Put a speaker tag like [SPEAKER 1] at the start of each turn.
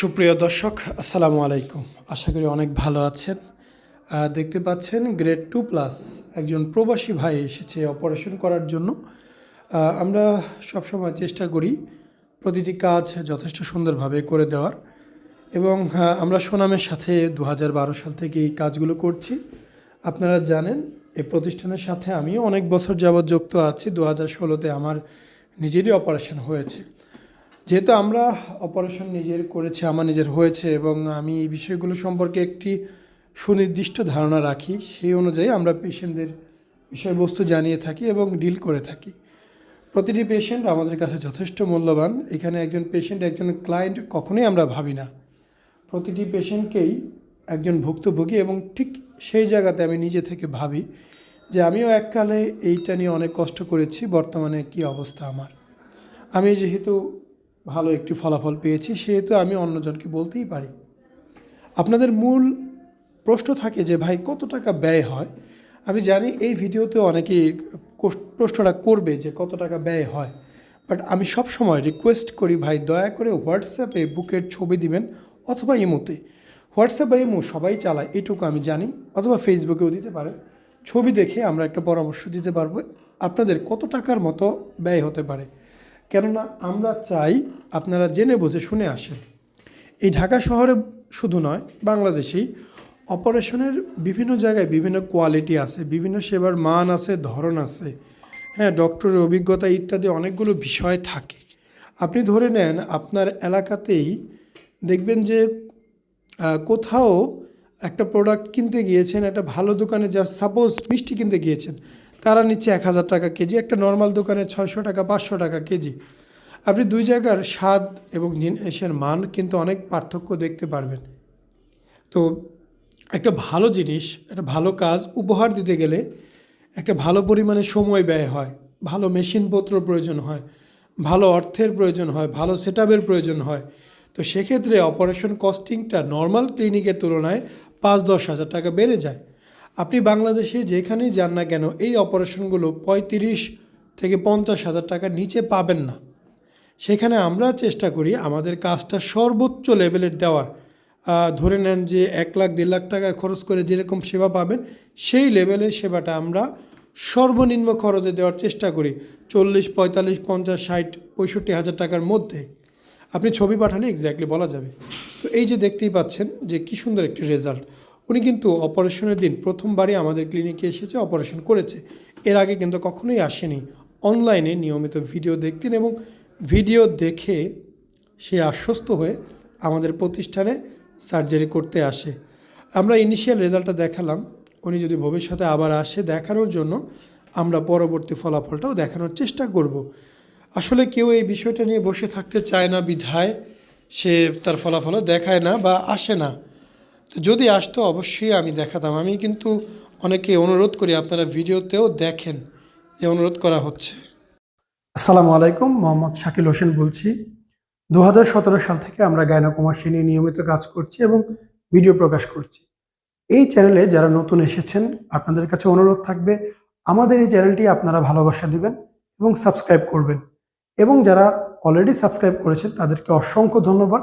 [SPEAKER 1] সুপ্রিয় দর্শক, আসসালামু আলাইকুম। আশা করি অনেক ভালো আছেন। দেখতে পাচ্ছেন গ্রেড টু প্লাস একজন প্রবাসী ভাই এসেছে অপারেশন করার জন্য। আমরা সবসময় চেষ্টা করি প্রতিটি কাজ যথেষ্ট সুন্দরভাবে করে দেওয়ার। এবং আমরা সুনামের সাথে দু হাজার বারো সাল থেকে এই কাজগুলো করছি। আপনারা জানেন এই প্রতিষ্ঠানের সাথে আমিও অনেক বছর যাবৎ যুক্ত আছি। দু হাজার ষোলোতে আমার নিজেরই অপারেশন হয়েছে। যেহেতু আমরা অপারেশন নিজের করেছে, আমার নিজের হয়েছে এবং আমি এই বিষয়গুলো সম্পর্কে একটি সুনির্দিষ্ট ধারণা রাখি, সেই অনুযায়ী আমরা পেশেন্টদের বিষয়বস্তু জানিয়ে থাকি এবং ডিল করে থাকি। প্রতিটি পেশেন্ট আমাদের কাছে যথেষ্ট মূল্যবান। এখানে একজন পেশেন্ট একজন ক্লায়েন্ট কখনোই আমরা ভাবি না। প্রতিটি পেশেন্টকেই একজন ভুক্তভোগী এবং ঠিক সেই জায়গাতে আমি নিজে থেকে ভাবি যে আমিও এককালে এইটা নিয়ে অনেক কষ্ট করেছি, বর্তমানে কি অবস্থা আমার। আমি যেহেতু ভালো একটি ফলাফল পেয়েছি, সেহেতু আমি অন্যজনকে বলতেই পারি। আপনাদের মূল প্রশ্ন থাকে যে, ভাই, কত টাকা ব্যয় হয়? আমি জানি এই ভিডিওতে অনেকেই কোশ- প্রশ্নটা করবে যে, কত টাকা ব্যয় হয়? বাট আমি সব সময় রিকোয়েস্ট করি, ভাই, দয়া করে হোয়াটসঅ্যাপে বুকের ছবি দিবেন অথবা ইমোতে। হোয়াটসঅ্যাপ বা ইমো সবাই চালায়, এটুকু আমি জানি, অথবা ফেসবুকেও দিতে পারেন। ছবি দেখে আমরা একটা পরামর্শ দিতে পারব, আপনাদের কত টাকার মতো ব্যয় হতে পারে। কেননা আমরা চাই আপনারা জেনে বুঝে শুনে আসেন। এই ঢাকা শহরে শুধু নয়, বাংলাদেশেই অপারেশনের বিভিন্ন জায়গায় বিভিন্ন কোয়ালিটি আছে, বিভিন্ন সেবার মান আছে, ধরন আছে হ্যাঁ ডক্টরের অভিজ্ঞতা ইত্যাদি অনেকগুলো বিষয় থাকে। আপনি ধরে নেন আপনার এলাকাতেই দেখবেন যে কোথাও একটা প্রোডাক্ট কিনতে গিয়েছেন, একটা ভালো দোকানে যা সাপোজ মিষ্টি কিনতে গিয়েছেন তারা নিচ্ছে এক হাজার টাকা কেজি। একটা নর্মাল দোকানে ছয়শো টাকা, পাঁচশো টাকা কেজি। আপনি দুই জায়গার স্বাদ এবং জিনিসের মান কিন্তু অনেক পার্থক্য দেখতে পারবেন। তো একটা ভালো জিনিস, একটা ভালো কাজ উপহার দিতে গেলে একটা ভালো পরিমাণে সময় ব্যয় হয়। ভালো মেশিনপত্র প্রয়োজন হয়, ভালো অর্থের প্রয়োজন হয়, ভালো সেট প্রয়োজন হয়। তো সেক্ষেত্রে অপারেশন কস্টিংটা নর্মাল ক্লিনিকের তুলনায় পাঁচ দশ হাজার টাকা বেড়ে যায়। আপনি বাংলাদেশে যেখানেই যান না কেন, এই অপারেশনগুলো পঁয়ত্রিশ থেকে পঞ্চাশ হাজার টাকার নিচে পাবেন না। সেখানে আমরা চেষ্টা করি আমাদের কাজটা সর্বোচ্চ লেভেলের দেওয়ার। ধরে নেন যে এক লাখ, দেড় লাখ টাকা খরচ করে যেরকম সেবা পাবেন, সেই লেভেলের সেবাটা আমরা সর্বনিম্ন খরচে দেওয়ার চেষ্টা করি, চল্লিশ, পঁয়তাল্লিশ, পঞ্চাশ, ষাট, পঁয়ষট্টি হাজার টাকার মধ্যে। আপনি ছবি পাঠালে এক্স্যাক্টলি বলা যাবে। তো এই যে দেখতেই পাচ্ছেন যে কী সুন্দর একটি রেজাল্ট উনি কিন্তু অপারেশনের দিন প্রথমবারই আমাদের ক্লিনিকে এসেছে, অপারেশন করেছে। এর আগে কিন্তু কখনোই আসেনি। অনলাইনে নিয়মিত ভিডিও দেখতেন এবং ভিডিও দেখে সে আশ্বস্ত হয়ে আমাদের প্রতিষ্ঠানে সার্জারি করতে আসে। আমরা ইনিশিয়াল রেজাল্টটা দেখালাম। উনি যদি ভবিষ্যতে আবার আসে দেখানোর জন্য, আমরা পরবর্তী ফলাফলটাও দেখানোর চেষ্টা করব। আসলে কেউ এই বিষয়টা নিয়ে বসে থাকতে চায় না, বিধায় সে তার ফলাফলও দেখায় না বা আসে না। তো যদি আসতো অবশ্যই আমি দেখাতাম। আমি কিন্তু অনেকে অনুরোধ করি, আপনারা ভিডিওতেও দেখেন যে অনুরোধ করা হচ্ছে। আসসালামু আলাইকুম, মোহাম্মদ শাকিল হোসেন বলছি। দু হাজার সতেরো সাল থেকে আমরা গায়নাকুমাসী নিয়ে নিয়মিত কাজ করছি এবং ভিডিও প্রকাশ করছি। এই চ্যানেলে যারা নতুন এসেছেন, আপনাদের কাছে অনুরোধ থাকবে, আমাদের এই চ্যানেলটি আপনারা ভালোবাসা দিবেন এবং সাবস্ক্রাইব করবেন। এবং যারা অলরেডি সাবস্ক্রাইব করেছেন, তাদেরকে অসংখ্য ধন্যবাদ।